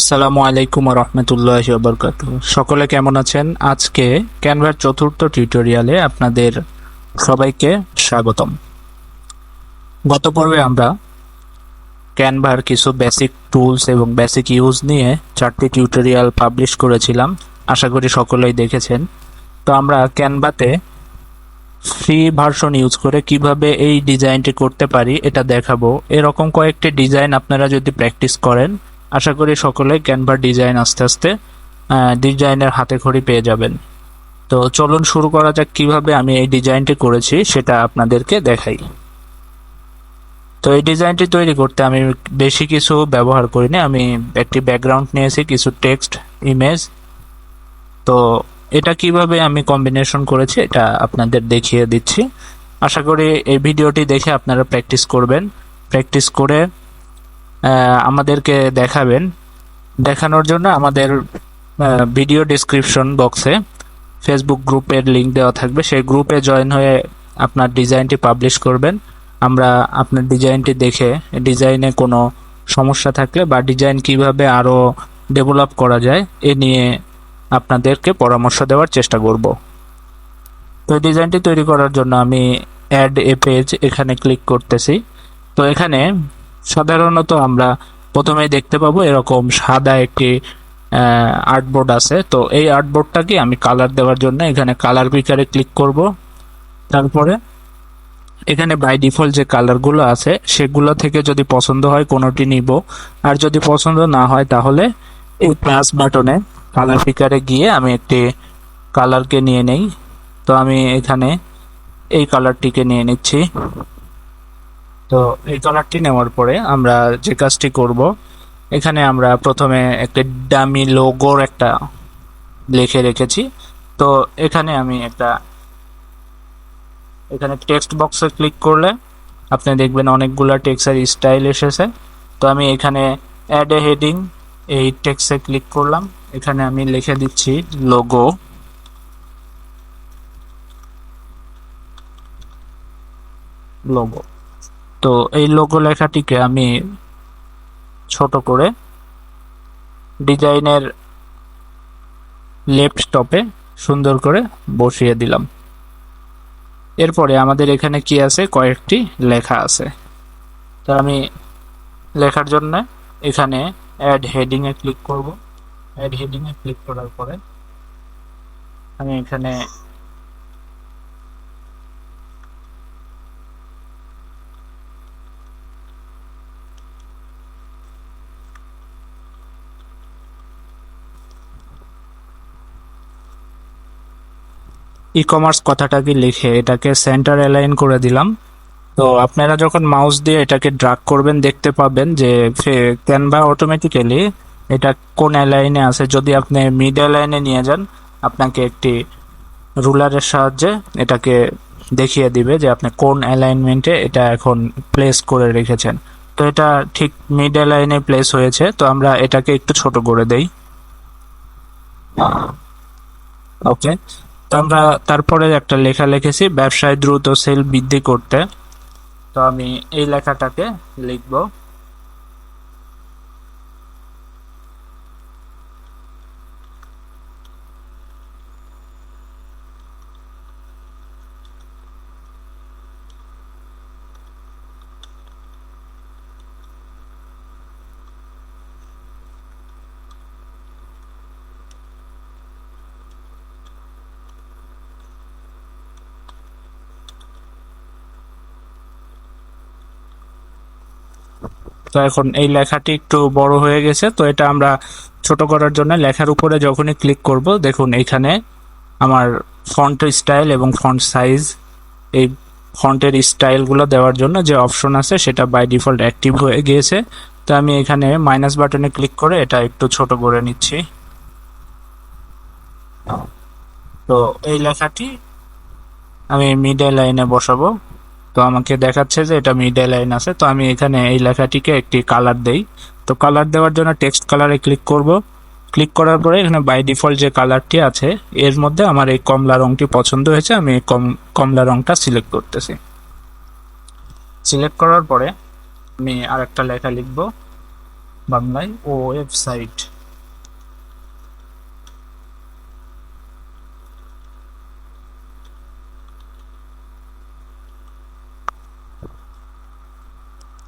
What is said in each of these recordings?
আসসালামু আলাইকুম রহমতুল্লাহ বরকাত সকলে কেমন আছেন? আজকে ক্যানভার চতুর্থ টিউটোরিয়ালে আপনাদের সবাইকে স্বাগতম। গত পর্বে আমরা ক্যানভার কিছু বেসিক টুলস এবং বেসিক ইউজ নিয়ে চারটি টিউটোরিয়াল পাবলিশ করেছিলাম। আশা করি সকলেই দেখেছেন। তো আমরা ক্যানভাতে ফ্রি ভার্সন ইউজ করে কীভাবে এই ডিজাইনটি করতে পারি এটা দেখাবো। এরকম কয়েকটি ডিজাইন আপনারা যদি প্র্যাকটিস করেন আশা করি সকলে ক্যানভার ডিজাইন আস্তে আস্তে ডিজাইনের হাতে খড়ি পেয়ে যাবেন। তো চলুন শুরু করা যাক কীভাবে আমি এই ডিজাইনটি করেছি, সেটা আপনাদেরকে দেখাই। তো এই ডিজাইনটি তৈরি করতে আমি বেশি কিছু ব্যবহার করিনি, আমি একটি ব্যাকগ্রাউন্ড নিয়েছি, কিছু টেক্সট ইমেজ তো এটা কীভাবে আমি কম্বিনেশন করেছি, এটা আপনাদের দেখিয়ে দিচ্ছি। আশা করি এই ভিডিওটি দেখে আপনারা প্র্যাকটিস করবেন। প্র্যাকটিস করে আমাদেরকে দেখাবেন। দেখানোর জন্য আমাদের ভিডিও ডিসক্রিপশন বক্সে ফেসবুক গ্রুপের লিঙ্ক দেওয়া থাকবে। সেই গ্রুপে জয়েন হয়ে আপনার ডিজাইনটি পাবলিশ করবেন। আমরা আপনার ডিজাইনটি দেখে ডিজাইনে কোনো সমস্যা থাকলে বা ডিজাইন কীভাবে আরও ডেভেলপ করা যায়, এ নিয়ে আপনাদেরকে পরামর্শ দেওয়ার চেষ্টা করব। তো ডিজাইনটি তৈরি করার জন্য আমি অ্যাড এ পেজ এখানে ক্লিক করতেছি। তো এখানে সাধারণত আমরা প্রথমেই দেখতে পাবো এরকম সাদা একটি আর্টবোর্ড আছে। তো এই আর্টবোর্ডটাকে আমি কালার দেওয়ার জন্য এখানে কালার পিকারে ক্লিক করব। তারপরে এখানে বাই ডিফল্ট যে কালারগুলো আছে, সেগুলো থেকে যদি পছন্দ হয় কোনোটি নিব। আর যদি পছন্দ না হয় তাহলে এই প্লাস বাটনে কালার পিকারে গিয়ে আমি একটি কালারকে নিয়ে নেই। তো আমি এখানে এই কালারটিকে নিয়ে নিচ্ছি। তো এই কালারটি নেওয়ার পরে আমরা যে কাজটি করব, এখানে আমরা প্রথমে একটা ডামি লোগোর একটা লিখে রেখেছি। তো এখানে আমি একটা, এখানে টেক্সট বক্সে ক্লিক করলে আপনি দেখবেন অনেকগুলা টেক্সের স্টাইল এসেছে। তো আমি এখানে অ্যাড এ হেডিং এই টেক্সে ক্লিক করলাম। এখানে আমি লিখে দিচ্ছি লোগো লোগো তো এই লোগো লেখাটিকে আমি ছোট করে ডিজাইনের লেফট টপে সুন্দর করে বসিয়ে দিলাম। এরপরে আমাদের এখানে কি আছে? কয়েকটি লেখা আছে। তো আমি লেখার জন্য এখানে অ্যাড হেডিং এ ক্লিক করব। অ্যাড হেডিং এ ক্লিক করার পরে আমি এখানে ই কমার্স কথাটাকে লিখে এটাকে সেন্টার অ্যালাইন করে দিলাম। তো আপনারা যখন মাউস দিয়ে এটাকে ড্রাগ করবেন, দেখতে পাবেন যে ক্যানভা অটোমেটিক্যালি এটা কোন অ্যালাইনে আছে। যদি আপনি মিড অ্যালাইনে নিয়ে যান, আপনাকে একটি রুলারের সাহায্যে এটাকে দেখিয়ে দিবে যে আপনি কোন অ্যালাইনমেন্টে এটা এখন প্লেস করে রেখেছেন। তো এটা ঠিক মিড অ্যালাইনে প্লেস হয়েছে। তো আমরা এটাকে একটু ছোট করে দেই। ওকে তো আমরা তারপরে একটা লেখা লিখেছি, ব্যবসায় দ্রুত সেল বৃদ্ধি করতে। তো আমি এই লেখাটাকে লিখব। তো এখন এই লেখাটি একটু বড় হয়ে গেছে, তো এটা আমরা ছোট করার জন্য লেখার উপরে যখনই ক্লিক করব, দেখুন এখানে আমার ফন্ট স্টাইল এবং ফন্ট সাইজ এই ফন্টের স্টাইলগুলো দেওয়ার জন্য যে অপশন আছে সেটা বাই ডিফল্ট অ্যাক্টিভ হয়ে গিয়েছে। তো আমি এখানে মাইনাস বাটনে ক্লিক করে এটা একটু ছোট করে নিচ্ছি। তো এই লেখাটি আমি মিডল লাইনে বসাবো। তো আমাকে দেখাচ্ছে যে এটা মিডল লাইন আছে। তো আমি এখানে এই লেখাটিকে একটি কালার দেই। তো কালার দেওয়ার জন্য টেক্সট কালারে ক্লিক করব। ক্লিক করার পরে এখানে বাই ডিফল্ট যে কালারটি আছে, এর মধ্যে আমার এই কমলা রংটি পছন্দ হয়েছে, আমি এই কম, কমলা রংটা সিলেক্ট করতেছি। সিলেক্ট করার পরে আমি আরেকটা লেখা লিখব। বাংলায় ওয়েবসাইট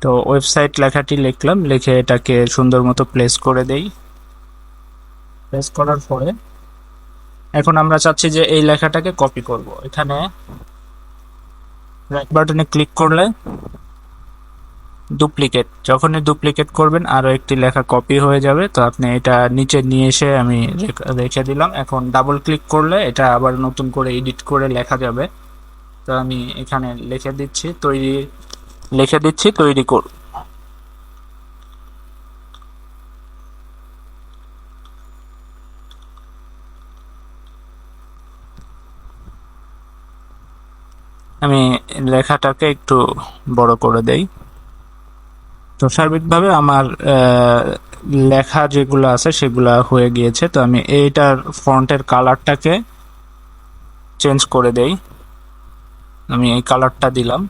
তো ওয়েবসাইট লেখাটি লিখলাম, লিখে এটাকে সুন্দর মতো প্লেস করে দেই। প্লেস করার পরে এখন আমরা চাচ্ছি যে এই লেখাটাকে কপি করব। এখানে রাইট বাটনে ক্লিক করলে ডুপ্লিকেট যখনই ডুপ্লিকেট করবেন আরও একটি লেখা কপি হয়ে যাবে। তো আপনি এটা নিচে নিয়ে এসে আমি রেখ- দিলাম। এখন ডাবল ক্লিক করলে এটা আবার নতুন করে এডিট করে লেখা যাবে। তো আমি এখানে লিখে দিচ্ছি, তৈরি লিখে দিচ্ছি, তৈরি কর। আমি লেখাটাকে একটু বড় করে দেই। তো সার্বিকভাবে আমার লেখা যেগুলো আছে সেগুলা হয়ে গিয়েছে। তো আমি এইটার ফন্টের কালারটাকে চেঞ্জ করে দেই। আমি এই কালারটা দিলাম।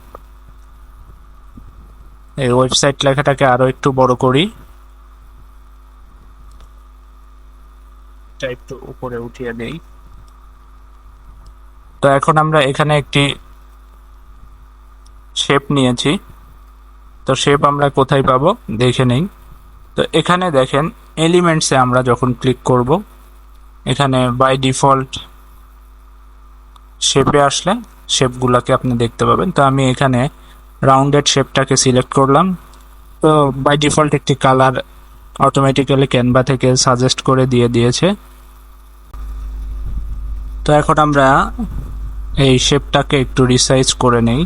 এই ওয়েবসাইট লেখাটাকে আরও একটু বড় করি। একটু উপরে উঠিয়ে দেই। তো এখন আমরা এখানে একটি শেপ নিয়েছি। তো শেপ আমরা কোথায় পাবো? দেখে নেই। তো এখানে দেখেন এলিমেন্টসে আমরা যখন ক্লিক করব, এখানে বাই ডিফল্ট শেপে আসলে শেপগুলোকে আপনি দেখতে পাবেন। তো আমি এখানে রাউন্ডেড শেপটাকে সিলেক্ট করলাম। তো বাই ডিফল্ট একটি কালার অটোমেটিক্যালি ক্যানভা থেকে সাজেস্ট করে দিয়ে দিয়েছে। তো এখন আমরা এই শেপটাকে একটু রিসাইজ করে নেই।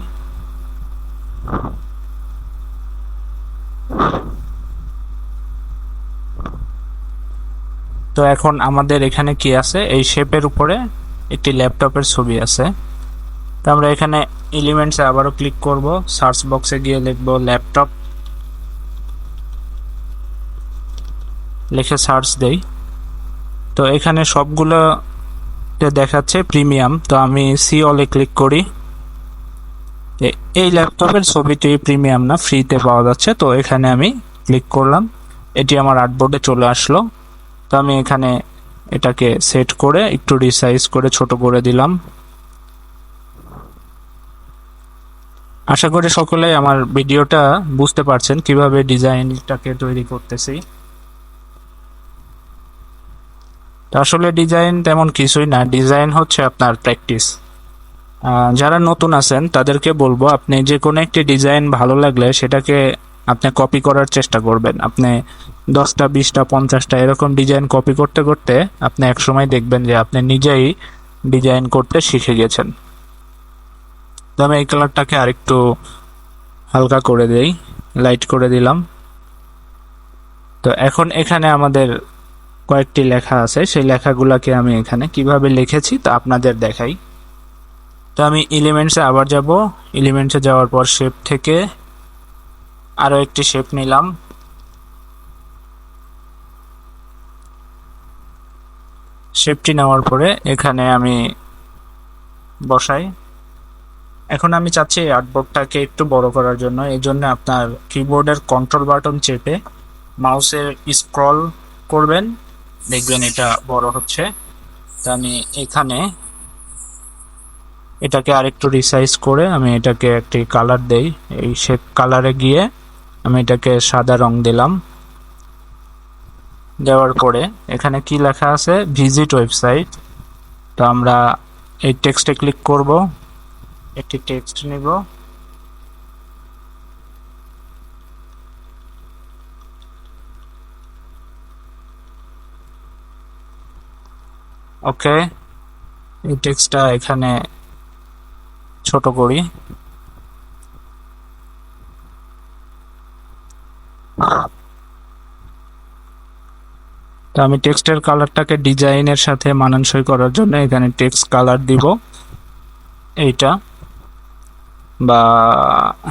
তো এখন আমাদের এখানে কি আছে? এই শেপের উপরে একটি ল্যাপটপের ছবি আছে। তো আমরা এখানে এলিমেন্টসে আবারও ক্লিক করব। সার্চ বক্সে গিয়ে লিখব ল্যাপটপ লিখে সার্চ দেই। তো এখানে সবগুলো দেখাচ্ছে প্রিমিয়াম তো আমি সি অলে ক্লিক করি। এই ল্যাপটপের ছবিটি প্রিমিয়াম না ফ্রিতে পাওয়া যাচ্ছে। তো এখানে আমি ক্লিক করলাম। এটি আমার আর্টবোর্ডে চলে আসলো। তো আমি এখানে এটাকে সেট করে একটু রিসাইজ করে ছোট করে দিলাম। আশা করি সকলেই আমার ভিডিওটা বুঝতে পারছেন কীভাবে ডিজাইনটাকে তৈরি করতেছি। আসলে ডিজাইন তেমন কিছুই না, ডিজাইন হচ্ছে আপনার প্র্যাকটিস। যারা নতুন আছেন, তাদেরকে বলব, আপনি যে কোনো একটি ডিজাইন ভালো লাগলে সেটাকে আপনি কপি করার চেষ্টা করবেন। আপনি দশটা, বিশটা, পঞ্চাশটা এরকম ডিজাইন কপি করতে করতে আপনি একসময় দেখবেন যে আপনি নিজেই ডিজাইন করতে শিখে গেছেন। তো আমি এই কালারটাকে আরেকটু হালকা করে দেই লাইট করে দিলাম। তো এখন এখানে আমাদের কয়েকটি লেখা আছে, সেই লেখাগুলোকে আমি এখানে কীভাবে লিখেছি তা আপনাদের দেখাই। তো আমি এলিমেন্টসে আবার যাব এলিমেন্টসে যাওয়ার পর শেপ থেকে আরও একটি শেপ নিলাম। শেপটি নেওয়ার পরে এখানে আমি বসাই। এখন আমি চাচ্ছি এই আর্টবোর্ডটাকে একটু বড় করার জন্য। এই জন্য আপনার কিবোর্ডের কন্ট্রোল বাটন চেপে মাউসের স্ক্রল করবেন। দেখবেন এটা বড় হচ্ছে। তো আমি এখানে এটাকে আরেকটু রিসাইজ করে আমি এটাকে একটি কালার দেই। এই শেপ কালারে গিয়ে আমি এটাকে সাদা রং দিলাম। দেওয়ার পরে এখানে কি লেখা আছে? ভিজিট ওয়েবসাইট তো আমরা এই টেক্সটে ক্লিক করব। একটি টেক্সট নিব। ওকে, এই টেক্সটটা এখানে ছোট করি। তো আমি টেক্সটের কালারটাকে ডিজাইনের সাথে মানানসই করার জন্য এখানে টেক্সট কালার দিব। এইটা। বা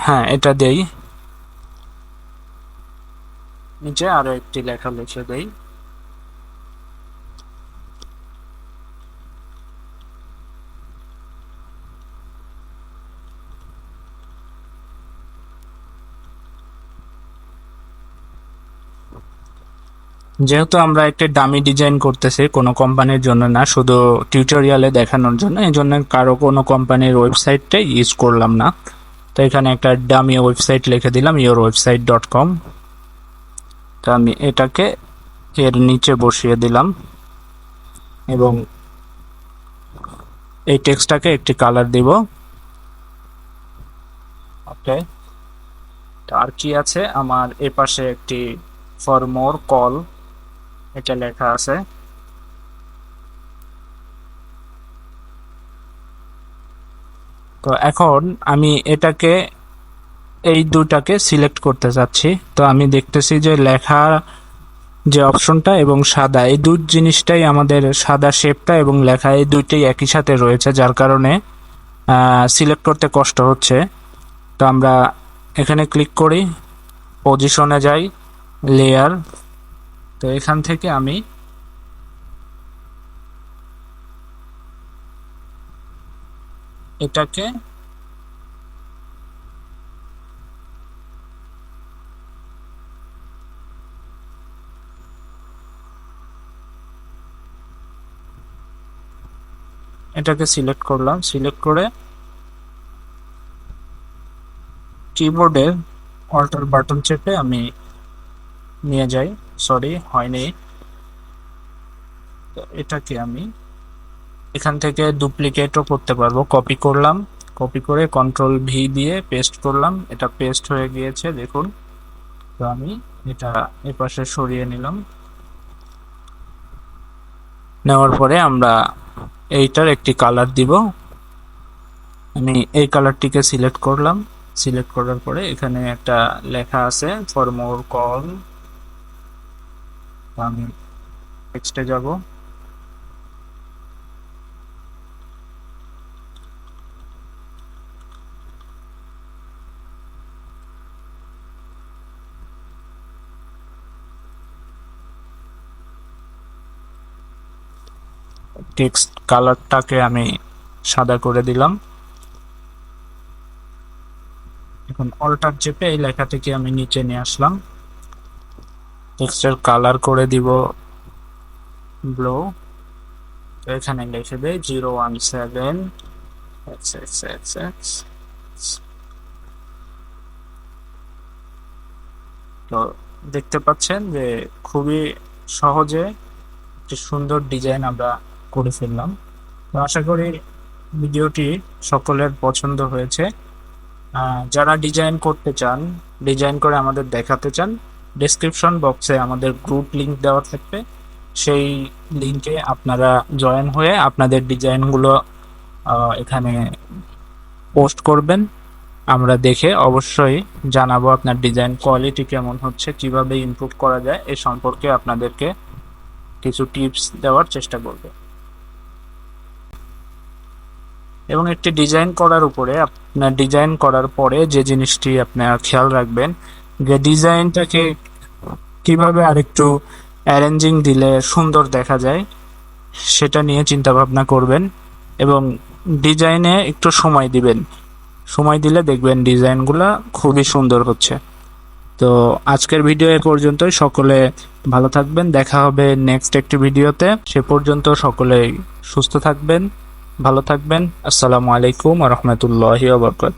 হ্যাঁ এটা দেই। নিচে আরও একটি লেখা লিখে দেই। যেহেতু আমরা একটি ডামি ডিজাইন করতেছি, কোনো কোম্পানির জন্য না, শুধু টিউটোরিয়ালে দেখানোর জন্য, এই জন্য কারও কোনো কোম্পানির ওয়েবসাইটটাই ইউজ করলাম না। তো এখানে একটা ডামি ওয়েবসাইট লিখে দিলাম ইওর ওয়েবসাইট ডট কম তো আমি এটাকে এর নিচে বসিয়ে দিলাম, এবং এই টেক্সটটাকে একটি কালার দিব। ওকে আর কি আছে? আমার এ পাশে একটি ফর মোর কল এটা লেখা আছে। তো এখন আমি এটাকে, এই দুটাকে সিলেক্ট করতে চাচ্ছি। তো আমি দেখতেছি যে লেখা যে অপশনটা এবং সাদা, এই দুই জিনিসটাই আমাদের সাদা শেপটা এবং লেখা এই দুইটাই একই সাথে রয়েছে, যার কারণে সিলেক্ট করতে কষ্ট হচ্ছে। তো আমরা এখানে ক্লিক করি পজিশনে যাই লেয়ার তো এখান থেকে আমি এটাকে এটাকে সিলেক্ট করলাম। সিলেক্ট করে কিবোর্ডে অল্টার বাটন চেপে আমি নিয়ে যাই। সরি হয়নি। এটাকে আমি এখান থেকে ডুপ্লিকেটও করতে পারব। কপি করলাম কপি করে কন্ট্রোল ভি দিয়ে পেস্ট করলাম। এটা পেস্ট হয়ে গিয়েছে, দেখুন। তো আমি এটা এপাশে সরিয়ে নিলাম। নেওয়ার পরে আমরা এইটার একটি কালার দিব। আমি এই কালারটিকে সিলেক্ট করলাম। সিলেক্ট করার পরে এখানে একটা লেখা আছে ফর মোর কল আমি টেক্সটে যাব। টেক্সট কালারটাকে আমি সাদা করে দিলাম। এখন অল্টার চেপে এই লেখাটিকে আমি নিচে নিয়ে আসলাম। টেক্সটের কালার করে দিব ব্লু এখানে লিখে দেয় জিরো ওয়ান সেভেন এক্স তো দেখতে পাচ্ছেন যে খুবই সহজে একটি সুন্দর ডিজাইন আমরা করে ফেললাম। তো আশা করি ভিডিওটি সকলের পছন্দ হয়েছে। যারা ডিজাইন করতে চান ডিজাইন করে আমাদের দেখাতে চান ডেসক্রিপশন বক্সে আমাদের গ্রুপ লিংক দেওয়া থাকবে। সেই লিংকে আপনারা জয়েন হয়ে আপনাদের ডিজাইনগুলো এখানে পোস্ট করবেন। আমরা দেখে অবশ্যই জানাব আপনার ডিজাইন কোয়ালিটি কেমন হচ্ছে, কীভাবে ইমপ্রুভ করা যায়, এ সম্পর্কে আপনাদেরকে কিছু টিপস দেওয়ার চেষ্টা করবে। এবং একটি ডিজাইন করার উপরে, আপনার ডিজাইন করার পরে যে জিনিসটি আপনার খেয়াল রাখবেন ডিজাইনটাকে কীভাবে আরেকটু অ্যারেঞ্জিং দিলে সুন্দর দেখা যায়, সেটা নিয়ে চিন্তা ভাবনা করবেন এবং ডিজাইনে একটু সময় দিবেন। সময় দিলে দেখবেন ডিজাইনগুলো খুবই সুন্দর হচ্ছে। তো আজকের ভিডিও এ পর্যন্তই। সকলে ভালো থাকবেন। দেখা হবে নেক্সট একটি ভিডিওতে। সে পর্যন্ত সকলেই সুস্থ থাকবেন, ভালো থাকবেন। আসসালামু আলাইকুম রহমতুল্লাহি বরকাত